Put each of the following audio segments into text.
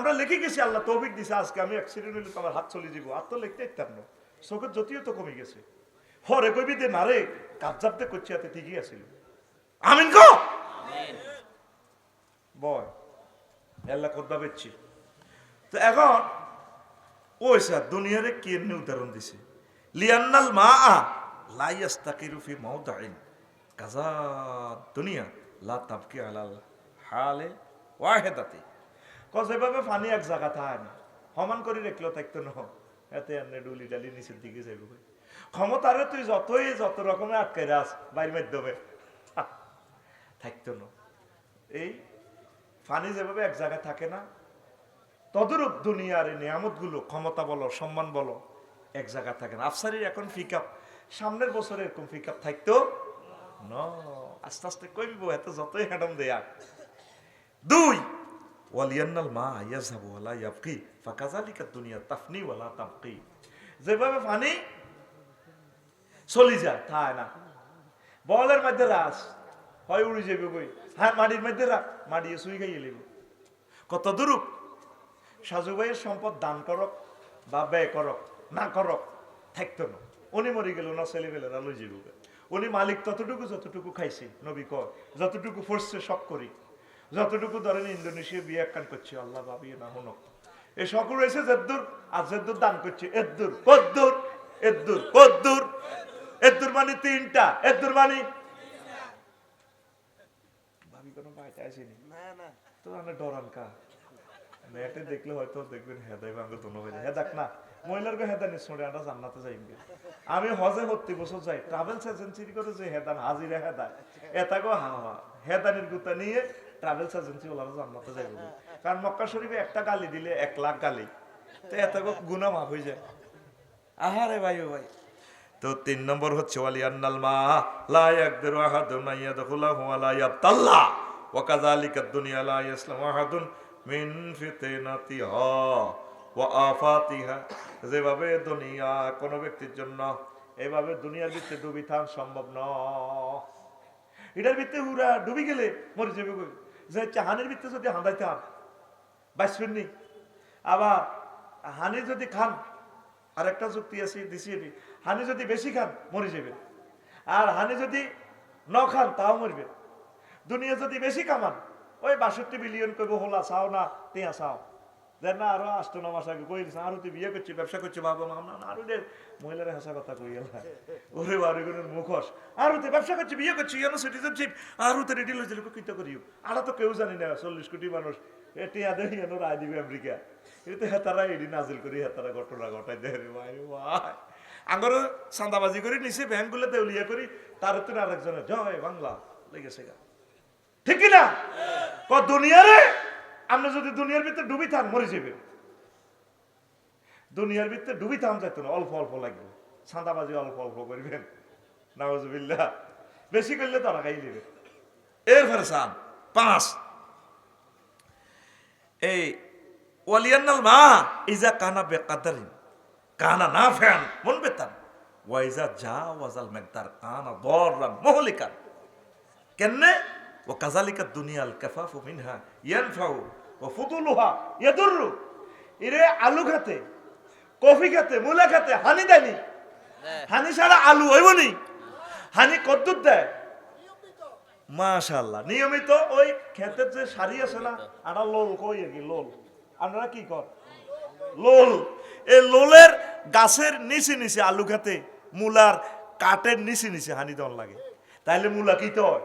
আমরা লিখে গেছি আল্লাহ তৌফিক দিছে আজকে আমি অ্যাক্সিডেন্ট হইলে তো আমার হাত চলে যাব আর তো লিখতে ইত্যার না। চোখের জ্যোতিও তো কমে গেছে। হরে কবি দে না রে কাবজাবতে করছি হাতে ঠিকই আছিল। আমিন কো? বয় আল্লাহ কোদ্দা বেচছি। তো এখন ওই স্যার দুনিয়ারে কে এমনি উদাহরণ দিছে? লিয়ান্নাল মা আ লাইয়াস্তাকিরু ফি মাউদাইন। কাজা দুনিয়া লা তাবকি আলাল হালে ওয়াহেদাতি। কজেভাবে পানি এক জায়গা থাকে না সমান করে রাখলেও থাকতো ন এতে এনে ডুলি ডালি নিচের দিকে যাইব ক্ষমতারে তুই যতই যত রকমের আটকে রাস বাইর মাধ্যমে। থাকতো না এই ফানি যেভাবে এক জায়গায় থাকে না তদরূপ দুনিয়ার এই নিয়ামতগুলো, ক্ষমতা বলো সম্মান বলো, এক জায়গায় থাকে না। আফসারির এখন পিক আপ সামনের বছরে এরকম পিক আপ থাকতো ন। আস্তে আস্তে কমবো এত যতই হ্যাডম দেয়া। দুই ওয়ালিয়ান্নাল মা ইয়াজহাবু ওয়ালা ইয়াবকি ফাকাযালিকা দুনিয়া তাফনি ওয়ালা তাবকি যেভাবে পানি চলি যায় থায় না। বলের মধ্যে রাস, হয় উড়ে যাবে কই? হ্যাঁ মাটির মধ্যে রাখ, মাটি সুই খাইয়ে লিব কত দূরুপ। সাজু ভাইয়ের সম্পদ দান করক বা ব্যয় করক না করক থাকতো না। উনি মরে গেল না ছেলেবেলেরা লই যাইব। উনি মালিক ততটুকু যতটুকু খাইছে, নবী কয়, যতটুকু ফোর্সে সব করি। যতটুকু ধরেন ইন্দোনেশিয়া বিয়ে একখান করছে আল্লাহ ভাবিয়ে না হুনক। এই সকল রয়েছে জেদ্দুর আর জেদ্দুর দান করছে এদ্দুর কদ্দুর এদ্দুর কদ্দুর। এদ্দুর মানে তিনটা এদ্দুর মানে? ভাবি কোনো বাইতে আসেনি? না না। তো আমি ডরান কা? নেটে দেখলে হয়তো দেখবেন হেদাই ভাঙ্গ দোনো হয়ে যায়। হেদাক না মহিলার গো হেদা নিশ্চয় আমরা জান্নাতে যাইবে আমি হজে হত্তি বছর যাই ট্রাভেলস এজেন্সি করে যে হেদান হাজিরা হেদায় এটা গো হা হা হেদানির গুতা নিয়ে ট্রাভেলস এজেন্সি ওলারা জান্নাতে যাইবে কারণ মক্কা শরীফে একটা গালি দিলে এক লাখ গালি। তো এত গো গুনা মাফ হয়ে যায়। আহারে ভাই ও ভাই। তো তিন নম্বর হচ্ছে ওয়ালি আন্নাল মা লা ইয়াকদিরু আহাদুন ইয়াদখুলাহু ওয়া লা ইয়াবতাল্লা। ওয়া কাযালিকা দুনিয়া লা ইয়াসলামু আহাদুন মিন ফিতনাতিহা ওয়া আফাতিহা। যেভাবে দুনিয়া কোনো ব্যক্তির জন্য এভাবে দুনিয়ার ভিতরে ডুবি থান সম্ভব নয়। এটার ভিতরে উরা ডুবি গেলে মরে যাবে যে চাহানের ভিতরে যদি হাঁদাইতে হয়, বাইশ আবার হানি যদি খান আর একটা যুক্তি আছে, দিছি এটি, হানি যদি বেশি খান, মরে যাবে। আর হানি যদি ন খান, তাও মরবে। দুনিয়া যদি বেশি কামান, ওই বাষট্টি বিলিয়ন কইব, হোলা, চাও না তিয়া চাও। দেন না আরও আষ্ট ন আগে কই আরও তুই বিয়ে করছি ব্যবসা করছি বাবা মা না আরও রে মহিলারা হাসা কথা কই গেল ওরে বারে গুণের মুখোশ আরও তুই ব্যবসা করছি বিয়ে করছি ইয়ানো সিটিজেনশিপ আরও তো রেডি লইছিল কিতা করিও আরও তো কেউ জানি না চল্লিশ কোটি মানুষ এটি আদে ইয়ানো রায় দিবে আমেরিকা এটা হেতারা এডি নাজিল করি হেতারা ঘটনা ঘটাই দেয় ভাই ভাই আঙ্গর চান্দাবাজি করে নিছে ব্যাংকগুলো দেউলিয়া করি তার তো আরেকজনের জয় বাংলা লেগেছে গা ঠিক না ক দুনিয়ারে আপনি যদি দুনিয়ার ভিতরে ডুবি থান মরে যাবে দুনিয়ার ভিতরে ডুবি থান যাইত না, অল্প অল্প লাগবে। চাঁদাবাজি অল্প অল্প করবেন। নাওজবিল্লা বেশি করলে তারা খাই নেবে এরপরে সান পাঁচ। এই, ওয়ালিয়ান্নাল মা ইজা কানা বেকাদারিন। কানা না ফ্যান মন বেতান ওয়াইজা যা ওয়াজাল মেকদার, কানা দররান, মহলিকান। কেনে ও কাজালিকা দুনিয়াল কাফাফু মিনহা ইয়ানফাউ। ও ফুদুলুহা ইয়াদুররু। ইরে আলু খাতে কফি খাতে মূলা খাতে হানি দেয়নি। হানি ছাড়া আলু হইবনি হানি কদ্দুর দেয়। মাশাল্লাহ নিয়মিত ওই ক্ষেতের যে সারি আছে না আটা লোল কই কি লোল? আপনারা কি কর? লোল। এই লোলের গাছের নিচে নিচে আলু খেতে মূলার কাঠের নিচে নিচে হানি দেওয়ার লাগে। তাইলে মূলা কিতে হয়?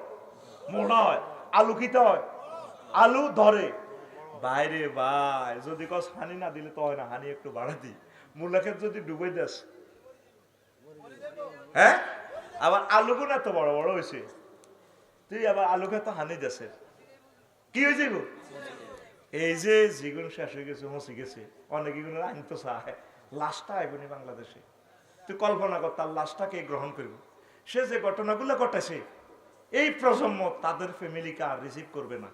মোড়া হয়। আলু কিতে হয়? আলু ধরে। বাইরে ভাই, যদি কস হানি না দিলে তো হয় না, হানি একটু বাড়া দি মূলা ক্ষেত যদি ডুবে দেস। হ্যাঁ? আবার আলুগুলো এত বড় বড় হয়েছে তুই আবার আলু খেতে হানি দেশের কি হয়েছে গো? এই যে যেগুলো শেষ হয়ে গেছে, মসি গেছে। অনেক এগুলো আইন তো চায়। লাশটা আইবনি বাংলাদেশে। তুই কল্পনা কর, তার কে গ্রহণ করব? সে যে ঘটনাগুলো ঘটেছে এই প্রজন্ম তাদের ফ্যামিলিকে আর রিসিভ করবে না।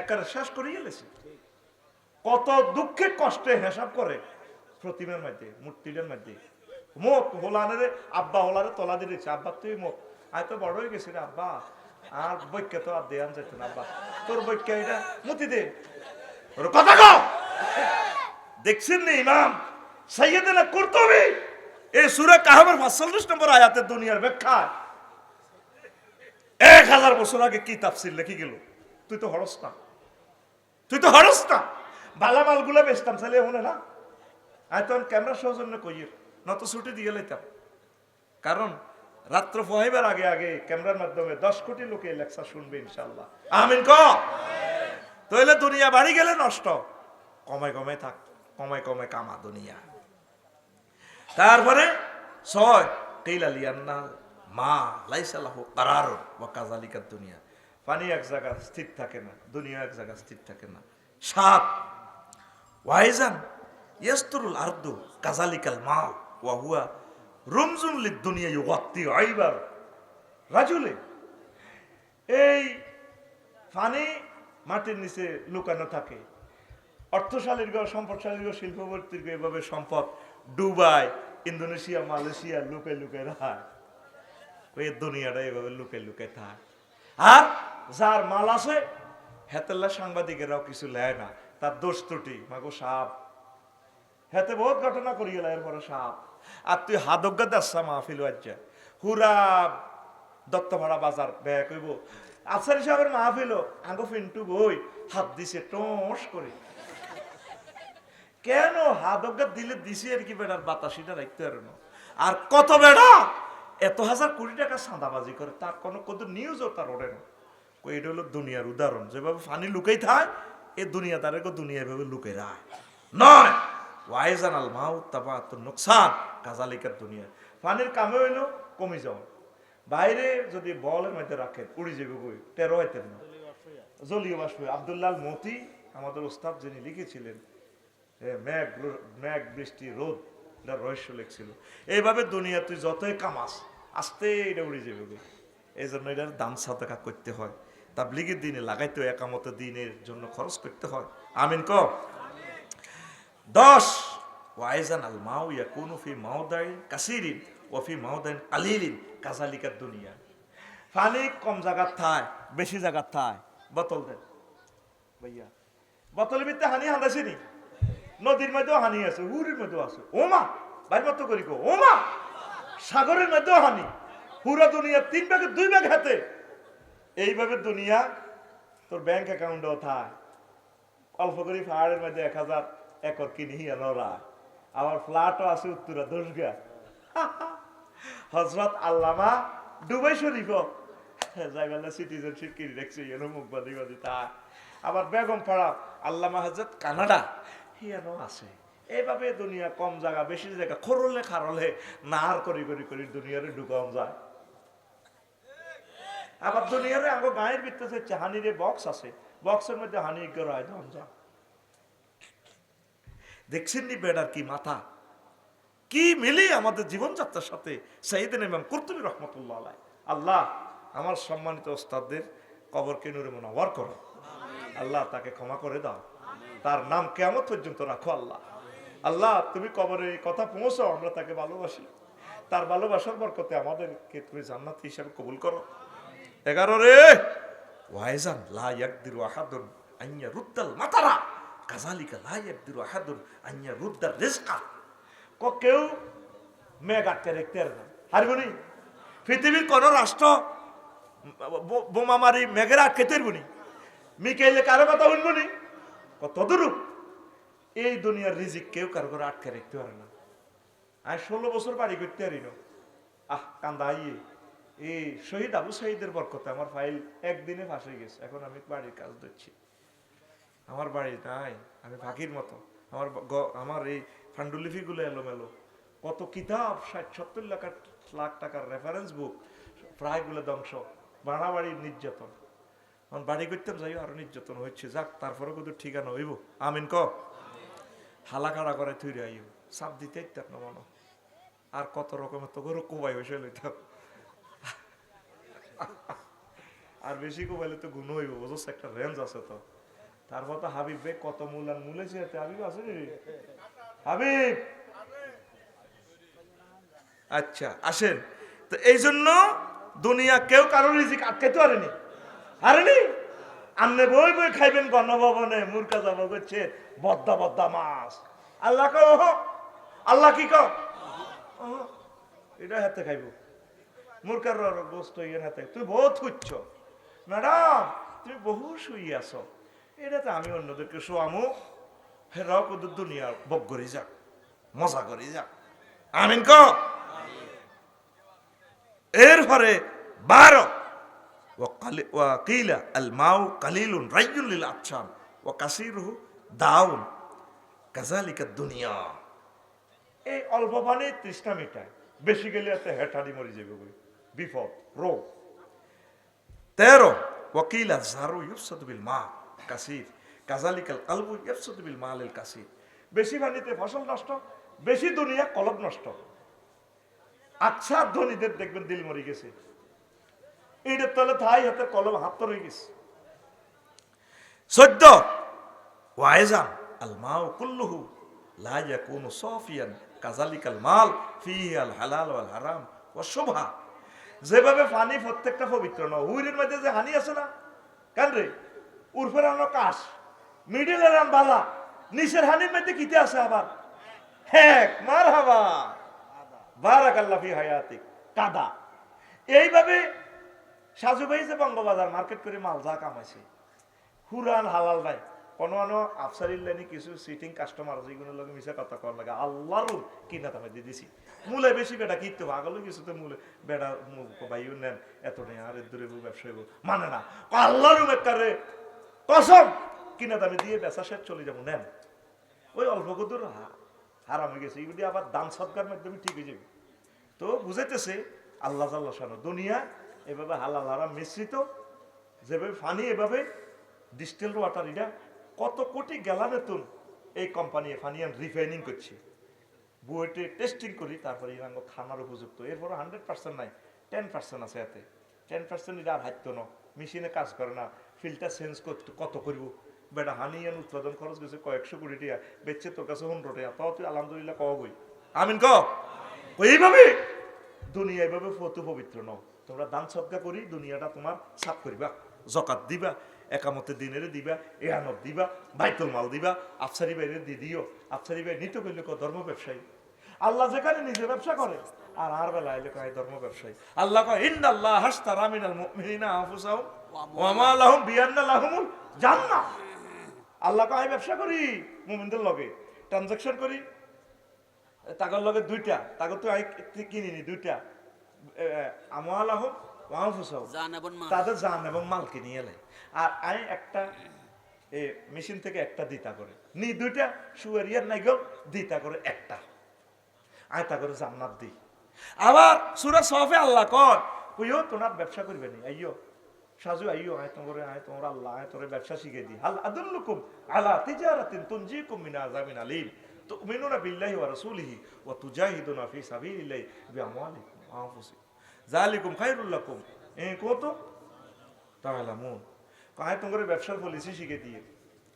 একেবারে শেষ করে গেলেছে কত দুঃখে কষ্টে হিসাব করে প্রতিমার মধ্যে, মূর্তিটার মধ্যে। মত হোলানের আব্বা হোলারে তলা দিয়ে দিচ্ছে আব্বা তুই মত। আয় তো বড় হয়ে গেছি রে আব্বা। আর বৈক্য তো আর দেয়ান যেত না আব্বা। তোর বৈক্য এটা মুতি দে। ওর কথা কও দেখছেন নি ইমাম? সাইয়েদেনা কুরতুবি। এই সূরা কাহাবের 45 নম্বর আয়াতের দুনিয়ার ব্যাখ্যা। এক হাজার বছর আগে কি তাফসির লিখি গেল? তুই তো হরস না। তুই তো হরস না। বালা মালগুলা বেচতাম চাইলে হনে না। আমি তখন ক্যামেরা সৌজন্য কইয়ের নত ছুটি দিয়ে লাইতাম। কারণ রাত্র ফহাইবার আগে আগে ক্যামেরার মাধ্যমে দশ কোটি লোকে লেকচার শুনবে ইনশাল্লাহ আমিন ক? তইলে দুনিয়া বাড়ি গেলে নষ্ট। কমে কমে থাক কমে কমে কামা দুনিয়া। তারপরে ছয় কেইলা লিয়ান্না মা লাইসাল্লাহ কারার বা কাজালিকার দুনিয়া। পানি এক জায়গা স্থির থাকে না, দুনিয়া এক জায়গা স্থির থাকে না। সাত ওয়াইজান, ইয়াস্তুরুল আরদু কাজালিকাল মাল, ওয়া হুয়া রুমজুন লিদ দুনিয়া ইউগাত্তি আইবার। রাজুলে, এই পানি মাটির নিচে লুকানো থাকে। অর্থশালীর গো, সম্পদশালীর গো গো, এভাবে সম্পদ দুবাই ইন্দোনেশিয়া, মালয়েশিয়া লুকে লুকে রায়। ওই দুনিয়াটা এভাবে লুকে লুকে থাক। আর যার মাল আছে, হেতেল্লা সাংবাদিকেরাও কিছু লেয় না। তার দোষ ত্রুটি। মাগো সাপ। হেতে বহুত ঘটনা করি গেল এরপরে সাপ। আর তুই হাদজ্ঞা দাসা মাহফিল আজ্জা। হুরা দত্তভাড়া বাজার ব্যয় কইব। আফসারি সাহেবের মাহফিল আঙ্গো ফিন্টু বই হাত দিছে টোস করে। কেন হাদজ্ঞা দিলে দিছি আর কি বেড়ার বাতাসিটা রাখতে না। আর কত বেড়া? এত হাজার কোটি টাকা সাদাবাজি করে। তার কোনো কত নিউজও তার ওড়ে না। এটা হলো দুনিয়ার উদাহরণ। যেভাবে ফানি লুকাই থায় এ দুনিয়া তারে দুনিয়া এভাবে লুকে রায় নয় ওয়াইজান আল মাউ তাবা তো নোকসান কাজালিকার দুনিয়া। পানির কামে হইল কমে যাও বাইরে যদি বলের মধ্যে রাখেন, উড়ি যাবে বই টেরো হইতেন না। জলীয় বাষ্প আবদুল্লাল মতি, আমাদের ওস্তাদ যিনি লিখেছিলেন মেঘ মেঘ বৃষ্টি, রোদ, এটা রহস্য লেখছিল। এইভাবে দুনিয়া তুই যতই কামাস আস্তে এটা উড়ে যাবে এই জন্য এটার দাম সাদাকা করতে হয়। তাবলিগের দিনে লাগাইতে একামত দিনের জন্য খরচ করতে হয়। আমিন ক? দশ, ওয়াইজান আল মাউ ইয়াকুনু ফি মাউদাইন কাসিরিন ও ফি মাউদাইন কালিলিন কাজালিকার দুনিয়া। পানি কম জায়গার থায়, বেশি জায়গার থায়। বোতল দেন। ভাইয়া, বোতলের ভিতরে হানি হান্দাছে নি? নদীর মধ্যেও হানি আছে, হুরির মধ্যেও আছে। ওমা বাইর মতো করি কো। ওমা, সাগরের মধ্যেও হানি। পুরো দুনিয়া তিন ভাগে, দুই ভাগ হাতে। এইভাবে দুনিয়া, তোর ব্যাংক অ্যাকাউন্টও থায় অল্প করে পাহাড়ের মধ্যে এক হাজার একর কিনি নরা আমার ফ্ল্যাটও আছে উত্তরা দশগা হজরত আল্লামা দুবাই শরীফ যাইবেলা সিটিজেনশিপ কিনে রেখেছে এনো মুখ বাদি বাদি তা আবার বেগম পাড়া আল্লামা হজরত কানাডা হিয়ানো আছে। এইভাবে দুনিয়া কম জায়গা, বেশি জায়গা, খরলে খারলে নার করি করি করি দুনিয়ারে ঢুকাম যায়। আবার দুনিয়ারে আঙ্গ গায়ের ভিতরে হানিরে বক্স আছে বক্সের মধ্যে হানি গড়ায় ধন যা। দেখছেন নি বেড়ার কি মাথা? কি মিলে আমাদের জীবনযাত্রার সাথে সাইদিন ইমাম কর্তুবী রহমতুল্লাহ আলাই আল্লাহ আমার সম্মানিত ওস্তাদদের কবরকে নুরে মনোয়ার করো। আল্লাহ তাকে ক্ষমা করে দাও। তার নাম কেমন পর্যন্ত রাখো আল্লাহ। আল্লাহ তুমি কবরে কথা পৌঁছাও আমরা তাকে ভালোবাসি। তার ভালোবাসার বরকতে আমাদেরকে তুমি জান্নাত হিসাবে কবুল করো। এগারো রে ওয়াইজান লা ইয়াকদিরু আহাদুন আইয়া রুদ্দাল মাতারা কাজালিকা লা ইয়াকদিরু আহাদুন আইয়া রুদ্দার রিজকা ক কেউ মেঘ আটকে রাখতে না হারবনি পৃথিবীর কোন রাষ্ট্র বোমা মারি মেঘের আটকে তেরবনি মিকেলে কারও কথা শুনবনি কত দূরুপ এই দুনিয়ার রিজিক কেউ কারও করে আটকে রাখতে পারে না আর ষোলো বছর বাড়ি করতে পারি না আহ কান্দা আইয়ে এই শহীদ আবু শহীদের বরকতে আমার ফাইল একদিনে ফাঁসে গেছে। এখন আমি বাড়ির কাজ দিচ্ছি আমার বাড়ি নাই আমি ফাঁকির মতো। আমার আমার এই ফান্ডুলিপিগুলো এলোমেলো। কত কিতাব, ষাট, সত্তর লাখ লাখ টাকার রেফারেন্স বুক প্রায়গুলো ধ্বংস। বাড়াবাড়ির নির্যাতন। এখন বাড়ি করতাম, যাই আরও নির্যাতন হচ্ছে। যাক তারপরে কত ঠিকানা হইব। আমিন ক? হালাকাড়া করে থুইরে আইব সাপ দিতে না মনে আর কত রকমের তো গরু কোবাই বসে লইতাম। আর বেশি কোবাইলে তো গুণ হইব, বুঝছ? একটা রেঞ্জ আছে তো। তারপর তো হাবিব বে কত মূলান মূলেছে হাবিব আছে হাবিব! আচ্ছা আসেন। তো এই জন্য দুনিয়া কেউ কারোর রিজিক আটকাইতে পারেনি। হারেনি আমনে বই বই খাইবেন গণভবনে মূর্খা যাব করছে, বদ্দা বদ্দা মাছ। আল্লাহ কহ আল্লাহ কি কহ এটা হাতে খাইব। মুরকার গোস্ত ইয়ের হাতে। তুই বহুত হচ্ছ। ম্যাডাম, তুমি বহু শুই আছো। এটাতে আমি অন্যদেরকে শোয়ামো। হেরাও কত দুনিয়া বক করে যাক, মজা করে যাক। আমিন ক? এরপরে বারো। কিলা আল মাউ কালিলুন রাইজুল্লিল আচ্ছাম ও কাসিরহু দাউন। কাজালিকা দুনিয়া। এই অল্প পানি তৃষ্ণা মেটায়। বেশি গেলে এত হেঁটাড়ি মরে যাবে বলে বিপদ রোগ তেরো ওকিল জারু ইউসদ বিল মা কাসির কাজালিকাল কালবু ইউসদ বিল মালিল কাসির বেশি পানিতে ফসল নষ্ট বেশি দুনিয়া কলব নষ্ট আচ্ছা ধনীদের দেখবেন দিল মরে গেছে ইটের তলে থাই হাতে কলম হাত রয়ে গেছে চোদ্দ ওয়াইজান আল মাও কুল্লুহু লা ইয়াকুনু সাফিয়ান কাযালিকাল মাল ফিহি আল হালাল ওয়াল হারাম ওয়া শুবহা যেভাবে পানি প্রত্যেকটা পবিত্র ন হুইরের মধ্যে যে হানি আছে না? কেন রে? উর্ফের আনো কাশ। মিডিলের আন বালা। নিচের হানির মধ্যে কিতে আছে আবার? হ্যাঁ মার হাবা। বারাকাল্লাহ ফি হায়াতিক। কাদা। এইভাবে সাজু ভাই যে বঙ্গবাজার মার্কেট করে মাল যা কামাইছে। হুরান হালাল নাই কোনো আনো আফসারির লাইনে কিছু সিটিং কাস্টমার যেগুলো লোক মিশে কথা কর লাগে আল্লাহর কিনা তামে দিয়ে দিছি। মূলে বেশি বেটা কিনতে পাগল কিছু তো মূলে বেটা বাইও নেন এত নেই আর দূরে ব্যবসা মানে না। আল্লাহর মেকারে কসম কিনা দামে দিয়ে বেচা শেষ চলে যাব নেন ওই অল্প কদুর হারাম হয়ে গেছে। এগুলি আবার দান সৎকার মাধ্যমে ঠিক হয়ে যাবে। তো বুঝাইতেছে আল্লাহ জাল্লাহ শানো দুনিয়া এভাবে হালাল, হারাম মিশ্রিত, যেভাবে ফানি এভাবে ডিস্টিল ওয়াটার এটা কত কোটি গ্যালানেতুন এই কোম্পানি ফানিয়ান রিফাইনিং করছে। বুয়েটে টেস্টিং করি, তারপরে ইরাঙ্গ খানার উপযুক্ত। এরপর হান্ড্রেড পার্সেন্ট নাই টেন পার্সেন্ট আছে এতে। টেন পার্সেন্ট এটা আর হাইতো না। মেশিনে কাজ করে না ফিল্টার চেঞ্জ করতে কত করব? বেটা হানিয়ান উৎপাদন খরচ গেছে কয়েকশো কোটি টাকা। বেচছে তোর কাছে পনেরো টাকা। তাও তুই আলহামদুলিল্লাহ কব বই। আমিন ক দুনিয়া এইভাবে ফতু পবিত্র নও। তোমরা দান সৎকা করি, দুনিয়াটা তোমার সাফ করিবা, জকাত দিবা। একামতে দিনের দিবা এহানত দিবা বাইতুল মাল দিবা আফসারি বাইরে দি দিও। আফসারি বাই নিতে করলে ধর্ম ব্যবসায়ী। আল্লাহ যেখানে নিজে ব্যবসা করে আর আর বেলা এলে কয় ধর্ম ব্যবসায়ী। আল্লাহ কয় ইন্না আল্লাহ হাসতারা মিনাল মুমিনিনা আনফুসাহুম ওয়া মা লাহুম বিআন্না লাহুমুল জান্নাহ। আল্লাহ কয় আমি ব্যবসা করি মুমিনদের লগে ট্রানজাকশন করি। তাগর লগে দুইটা তাগর তো আই কিনিনি দুইটা। ওয়ানফুসাহুম জান এবং মাল। তাদের জান এবং মাল কিনে এলে আর আমি একটা, এ, মেশিন থেকে একটা দিতা করে। নি দুইটা সুয়ারিয়ার নাই গো, দিতা করে একটা। আয় তা করে জান্নাত দি। আবার সুরা সফে আল্লাহ কর, কইও, তোমার ব্যবসা করবে নি? আইয়ো, সাজু, আইয়ো, আয় তোমার আয় তোমার আল্লাহ, আয় তোর ব্যবসা শিখে দি। হাল আদুল্লুকুম আলা তিজারাতিন তুনজিকুম মিন আযাবিন আলীম। তুমিনুনা বিল্লাহি ওয়া রাসূলিহি ওয়া তুজাহিদুনা ফি সাবিলিল্লাহি বিআমওয়ালিকুম ওয়া আনফুসিকুম। যালিকুম খায়রুল লাকুম। এ কুনতুম তাআলামুন। কায় তোমার ব্যবসার পলিসি শিখে দিয়ে।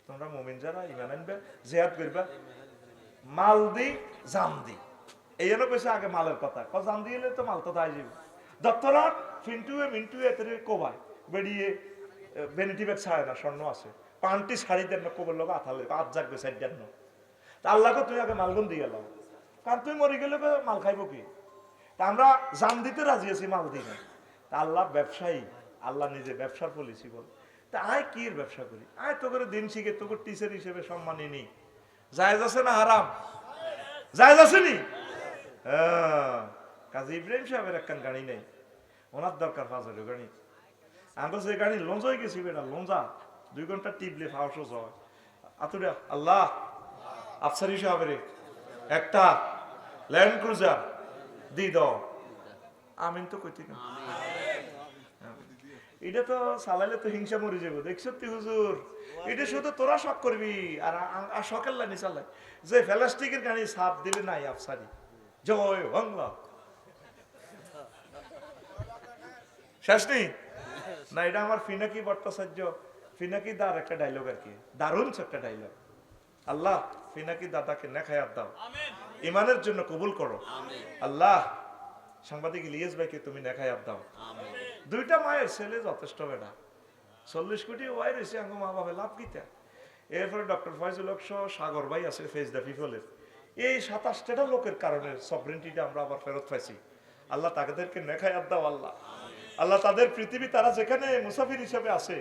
তোমরা মুমিন যারা ইমান আনবে, জিহাদ করবা। মাল দি, জাম দি। এই জন্য কইছে আগে মালের কথা। ক জাম দিলে তো মাল তো তাই যাবে দত্তরাত ফিন্টুয়ে, মিন্টুয়ে এতে কোবায়। বেরিয়ে বেনিটি ব্যাগ ছাড়ে না, স্বর্ণ আছে। পান্টি শাড়ি দেন না, কোবের লোক আথালে আজ জাগবে সাইড দেন না। তা আল্লাহকে তুই আগে মালগুন দিয়ে গেলাম কারণ তুই মরে গেলে মাল খাইব কি? তা আমরা জান দিতে রাজি আছি, মাল দিই না তা আল্লাহ ব্যবসায়ী, আল্লাহ নিজে ব্যবসার পলিসি বল। তা আয় কি এর ব্যবসা করি? আয় তো করে দিন শিখে তোকে টিচার হিসেবে সম্মানী নি জায়েজ আছে না হারাম? জায়েজ আছে নি? হ্যাঁ, কাজী ইব্রাহিম সাহেবের একখান গাড়ি নেই। ওনার দরকার হাজার গাড়ি। আমরা যে গাড়ি লঞ্চ হয়ে গেছি বেটা লঞ্চা। দুই ঘণ্টা টিপলে ফাউস হয় আতুরা আল্লাহ আফসারি সাহেবের একটা ল্যান্ড ক্রুজার দি দাও। আমিন তো কইতে কেন এটা তো চালাইলে তো হিংসা মরে যাব দেখছ তুই হুজুর এটা শুধু তোরা শখ করবি আর আর শখের লাইনে চালাই। যে প্লাস্টিকের গাড়ি সাপ দিলে নাই আফসারি। জয় বাংলা। শেষ নেই? না এটা আমার ফিনাকি ভট্টাচার্য ফিনাকি দার একটা ডায়লগ আর কি। দারুণ একটা ডায়লগ আল্লাহ ফিনাকি দাদাকে নেখায়াত দাও। ইমানের জন্য কবুল করো। আল্লাহ সাংবাদিক ইলিয়াস ভাইকে তুমি নেখায়াত দাও। দুইটা মায়ের ছেলে যথেষ্ট বেটা। চল্লিশ কোটি ওয়াই রয়েছে আঙ্গ মা বাবা লাভ কিতা? এরপরে ডক্টর ফয়জুল হক সহ সাগর ভাই আছে ফেজ দা পিপলের এই সাতাশটা লোকের কারণে সবরেন্টিটা আমরা আবার ফেরত পাইছি। আল্লাহ তাদেরকে নেখায় দাও আল্লাহ। আল্লাহ তাদের পৃথিবী তারা যেখানে মুসাফির হিসেবে আছে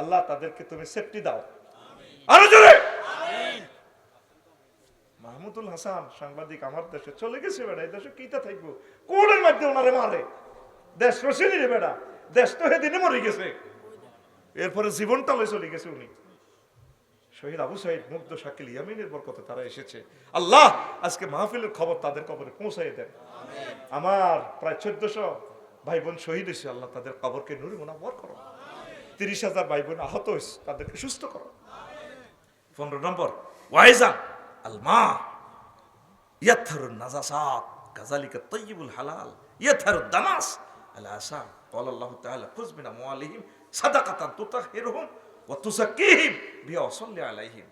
আল্লাহ তাদেরকে তুমি সেফটি দাও। আরও জোরে! মাহমুদুল হাসান সাংবাদিক আমার দেশে চলে গেছে বেড়া এই দেশে কিতা থাকব? কোলের মাধ্যমে ওনারে মারে। দেশ রসিনি রে বেড়া দেশ তো হেদিনে মরে গেছে। এরপরে জীবনটা লয়ে চলে গেছে উনি। শহীদ আবু সাইদ, মুগ্ধ শাকিল ইয়ামিনের বরকতে তারা এসেছে। আল্লাহ, আজকে মাহফিলের খবর তাদের কবরে পৌঁছাই দেন। আমার প্রায় চোদ্দশো ভাই বোন শহীদ হয়েছে। আল্লাহ তাদের কবরকে নুরি মোনাবর করো। তিরিশ হাজার ভাই বোন আহত হয়েছে। তাদেরকে সুস্থ করো। পনেরো নম্বর ওয়াইজান আলমা ইয়াথারুন নাজাসাত কাজালিকা তৈয়িবুল হালাল ইয়াথারুদ দানাস আসাম কল আল্লাহ তাহলে খুঁজবিনা মোয়ালিহিম সাদা কাতান তো তা হেরহম ও তুসাকিহিম বিয়া অসল্লি আলাইহিম।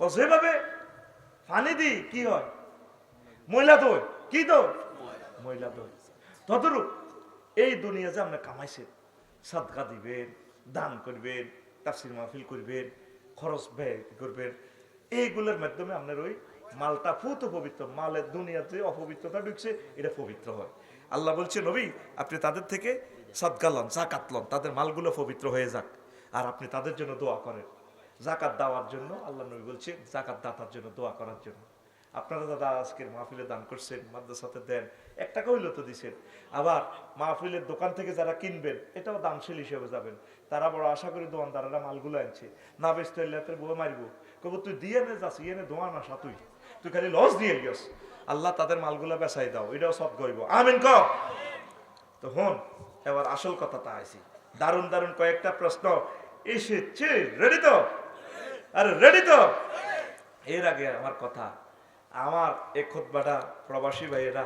ক যেভাবে পানি দি কি হয়? মহিলা দই, কি দই? মহিলা দই। তদরূপ এই দুনিয়া যে আমরা কামাইছে সাদকা দিবেন, দান করবেন, তাফসির মাহফিল করবেন, খরচ ব্যয় করবেন, এইগুলোর মাধ্যমে আপনার ওই মালটা ফুত পবিত্র মালের দুনিয়াতে অপবিত্রতা ঢুকছে, এটা পবিত্র হয়। আল্লাহ বলছে, নবী, আপনি তাদের থেকে সদগালন জাকাত লন, তাদের মালগুলো পবিত্র হয়ে যাক আর আপনি তাদের জন্য দোয়া করেন। জাকাত দেওয়ার জন্য আল্লাহ নবী বলছে জাকাত দাতার জন্য দোয়া করার জন্য। আপনারা দাদা আজকের মাহফিলে দান করছেন, মাদ্রাসাতে দেন, এক টাকা হইল তো দিছেন। আবার মাহফিলের দোকান থেকে যারা কিনবেন, এটাও দানশীল হিসেবে যাবেন। তারা বড় আশা করি দোকানদারেরা মালগুলো আনছে। না হইলে তোর বউ মারিব। কব তুই দিয়ে নে, যাস ইয়ে নে দোয়া না সা তুই খালি লস দিয়ে গিয়স আল্লাহ তাদের মালগুলো বেচাই দাও, এটাও সব গরিব। আমিন ক তো হন, এবার আসল কথাটা আইছি। দারুণ দারুণ কয়েকটা প্রশ্ন এসেছে। রেডি তো? আরে রেডি তো? এর আগে আমার কথা, আমার এই খোদবাটা প্রবাসী ভাইয়েরা